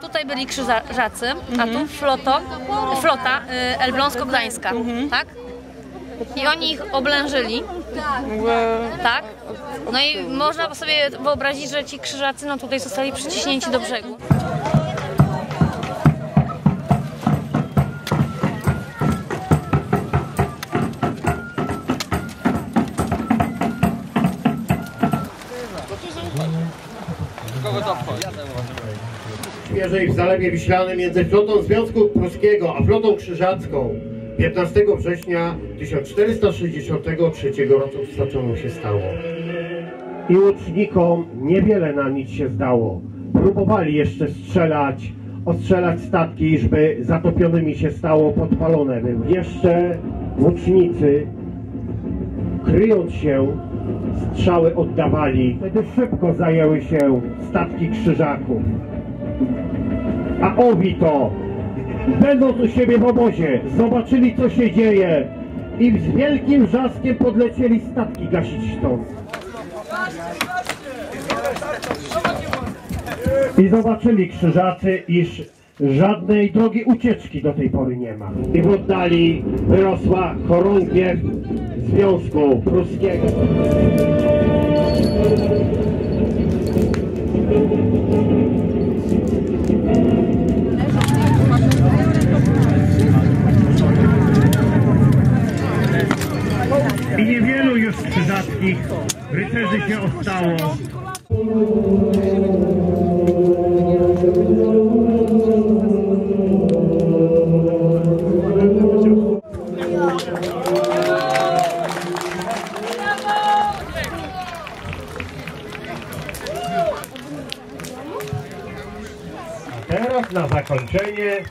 Tutaj byli krzyżacy, a tu floto, flota y, elbląsko-gdańska, tak? I oni ich oblężyli, tak? No i można sobie wyobrazić, że ci krzyżacy no tutaj zostali przyciśnięci do brzegu. Świeżej w Zalewie Wiślanym między flotą Związku Pruskiego a flotą krzyżacką 15 września 1463 roku stoczono się stało. I łucznikom niewiele na nic się zdało. Próbowali jeszcze strzelać, ostrzelać statki, iżby zatopionymi się stało, podpalone były. Jeszcze łucznicy, kryjąc się, strzały oddawali. Wtedy szybko zajęły się statki krzyżaków. A owi to, będąc u siebie w obozie, zobaczyli co się dzieje i z wielkim wrzaskiem podlecieli statki gasić sztorm. I zobaczyli krzyżacy, iż żadnej drogi ucieczki do tej pory nie ma. I w oddali wyrosła chorągiew Związku Pruskiego. I niewielu już krzyżackich rycerzy się ostało. Teraz na zakończenie